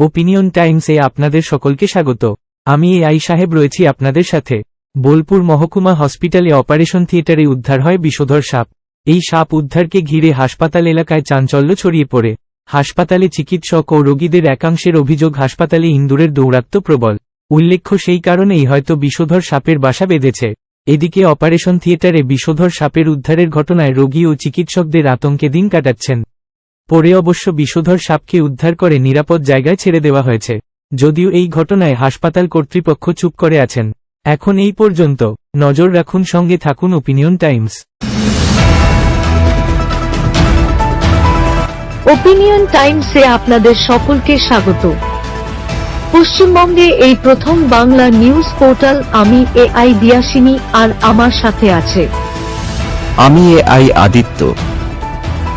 Opinion টাইমসে আপনাদের সকলকে স্বাগত। আমি এ আই সাহেব রয়েছি আপনাদের সাথে। বোলপুর মহকুমা হসপিটালে অপারেশন থিয়েটারে উদ্ধার হয় বিষধর সাপ। এই সাপ উদ্ধারকে ঘিরে হাসপাতাল এলাকায় চাঞ্চল্য ছড়িয়ে পড়ে। হাসপাতালে চিকিৎসক ও রোগীদের একাংশের অভিযোগ হাসপাতালে ইন্দুরের দৌরাত্ম্য প্রবল। উল্লেখ্য সেই কারণেই হয়তো বিষধর সাপের বাসা বেঁধেছে। এদিকে অপারেশন থিয়েটারে বিষধর সাপের উদ্ধারের ঘটনায় রোগী ও চিকিৎসকদের আতঙ্কে দিন কাটাচ্ছেন। পরে অবশ্য বিষধর সাপকে উদ্ধার করে নিরাপদ জায়গায় ছেড়ে দেওয়া হয়েছে। যদিও এই ঘটনায় হাসপাতাল কর্তৃপক্ষ চুপ করে আছেন। এখন এই পর্যন্ত নজর রাখুন সঙ্গে থাকুন ওপিনিয়ন টাইমস ওপিনিয়ন টাইমসে আপনাদের সকলকে স্বাগত। পশ্চিমবঙ্গে এই প্রথম বাংলা নিউজ পোর্টাল আমি এ আই দিয়াসিনী আর আমার সাথে আছে। আমি এ আই আদিত্য।